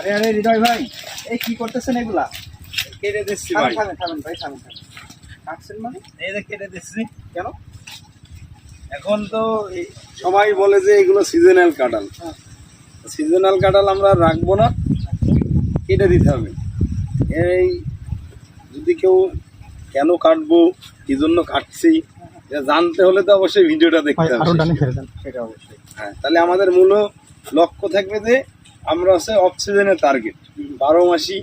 আরে আরে হৃদয় ভাই এই কি করতেছেন এগুলা? কেটে দিচ্ছি ভাই। থামেন থামেন ভাই থামেন থামেন। কাটছেন মানে? এই যে কেটে দিচ্ছি। কেন? এখন তো এই সবাই বলে যে এগুলো সিজনাল কাঁঠাল। হ্যাঁ। সিজনাল কাঁঠাল আমরা রাখব না কেটে দিতে হবে। এই যদি কেউ কেন কাটবো কি জন্য কাটছি জানতে হলে তো অবশ্যই ভিডিওটা দেখতে হবে। সেটা অবশ্যই। হ্যাঁ তাহলে আমাদের মূল লক্ষ্য থাকবে যে আমরা আছে অফ সিজনের টার্গেট বারো মাসি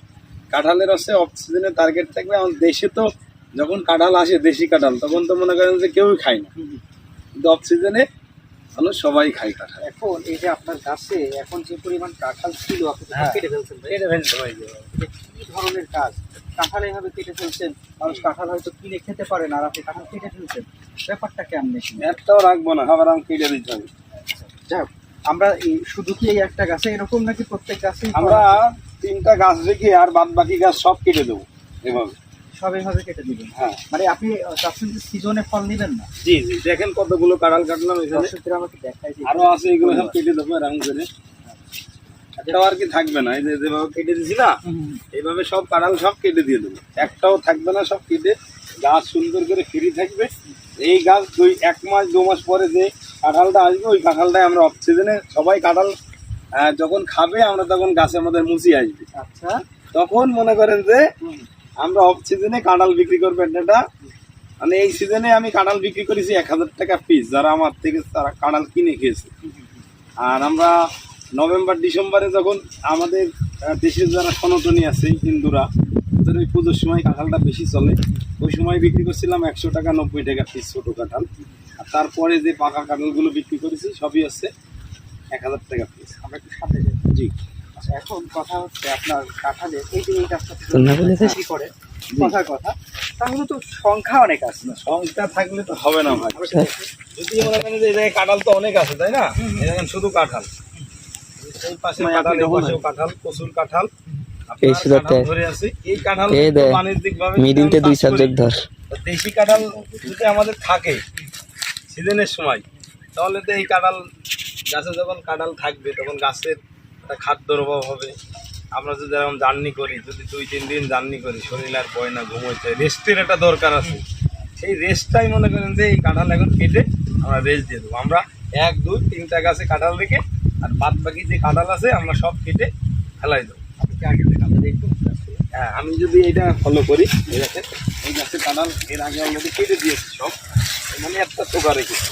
কাঁঠালের আছে অফ সিজনের টার্গেট থাকবে। আমাদের দেশে তো যখন কাঁঠাল আসে দেশি কাঁঠাল তখন তো মনে করেন যে কেউই খায় না। কিন্তু অফ সিজনে মানুষ সবাই খায় কাঁঠাল। এখন এই যে আপনার গাছে এখন যে পরিমাণ কাঁঠাল ছিল আপনি হ্যাঁ। কেটে ফেলছেন ভাই। হয়। কি ধরনের কাজ? কাঁঠাল এভাবে কেটে ফেলছেন মানুষ কাঁঠাল হয়তো কিনে খেতে পারে না আর আপনি কাঁঠাল কেটে ফেলছেন। ব্যাপারটা কেমন? একটাও রাখব না আবার আমি কেটে দিতে হবে। যাই হোক, আমরা শুধু কি এই একটা গাছে এরকম নাকি প্রত্যেক গাছে আমরা তিনটা গাছ রেখে আর বাদ বাকি গাছ সব কেটে দেবো এভাবে। সব এইভাবে কেটে দিবেন? হ্যাঁ। মানে আপনি চাচ্ছেন যে সিজনে ফল নেবেন না? জি জি। দেখেন কতগুলো কাঁঠাল কাটলাম এখানে। আমাকে দেখাই আরও আছে এগুলো সব কেটে দেবো এরকম করে। একটাও আর কি থাকবে না। এই যে যেভাবে কেটে দিছি না এইভাবে সব কাঁঠাল সব কেটে দিয়ে দেবো। একটাও থাকবে না সব কেটে। গাছ সুন্দর করে ফ্রি থাকবে। এই গাছ দুই এক মাস দু মাস পরে যে কাঁঠালটা আসবে ওই কাঁঠালটাই আমরা অফ সিজনে সবাই কাঁঠাল যখন খাবে আমরা তখন গাছে আমাদের মুচি আসবে। আচ্ছা। তখন মনে করেন যে আমরা অফ সিজনে কাঁঠাল বিক্রি করব এটা মানে এই সিজনে আমি কাঁঠাল বিক্রি করেছি এক হাজার টাকা পিস যারা আমার থেকে তারা কাঁঠাল কিনে খেয়েছে। আর আমরা নভেম্বর ডিসেম্বরে যখন আমাদের দেশের যারা সনাতনী আছে হিন্দুরা ওদের ওই পুজোর সময় কাঁঠালটা বেশি চলে। ওই সময় বিক্রি করছিলাম একশো টাকা নব্বই টাকা পিস ছোটো কাঁঠাল। আর তারপরে যে পাকা কাঁঠালগুলো বিক্রি করেছি সবই হচ্ছে এক হাজার টাকা পিস আমরা একটু যাই। জি। আচ্ছা এখন কথা হচ্ছে আপনার কাঁঠালের এই যে এই গাছটা তো বিক্রি করে? কথার কথা তাহলে তো সংখ্যা অনেক আছে। না সংখ্যা থাকলে তো হবে না ভাই। যদি মনে করেন যে এই জায়গায় কাঁঠাল তো অনেক আছে তাই না? এই দেখেন শুধু কাঁঠাল। এই পাশে মানে কাঁঠাল এই পাশেও কাঁঠাল প্রচুর কাঁঠাল। এই সুযোগটা- এই কাঁঠাল এই বাণিজ্যিক ভাবে মিডিলতে দুই সাবজেক্ট ধর। দেশি কাঁঠাল যদি আমাদের থাকে সিজনের সময়, তাহলে তো এই কাঁঠাল, গাছে যখন কাঁঠাল থাকবে, তখন গাছের একটা খাদ্যর অভাব হবে। আমরা যদি এরকম জার্নি করি, যদি দুই, তিন দিন জার্নি করি, শরীর আর বয় না ঘুমোইতে রেস্টের একটা দরকার আছে। সেই রেস্টটাই মনে করেন যে এই কাঁঠাল এখন কেটে আমরা রেস্ট দিয়ে দেবো। আমরা এক, দুই, তিনটা গাছে কাঁঠাল রেখে আর বাদ বাকি যে কাঁঠাল আছে, আমরা সব কেটে ফেলাই দেবো। আপনি আগে একটু হ্যাঁ আমি যদি এটা ফলো করি, এই দেখেন, এই গাছের কাঁঠাল এর আগে অলরেডি কেটে দিয়েছি সব। মানে একটা টোকা রেখেছি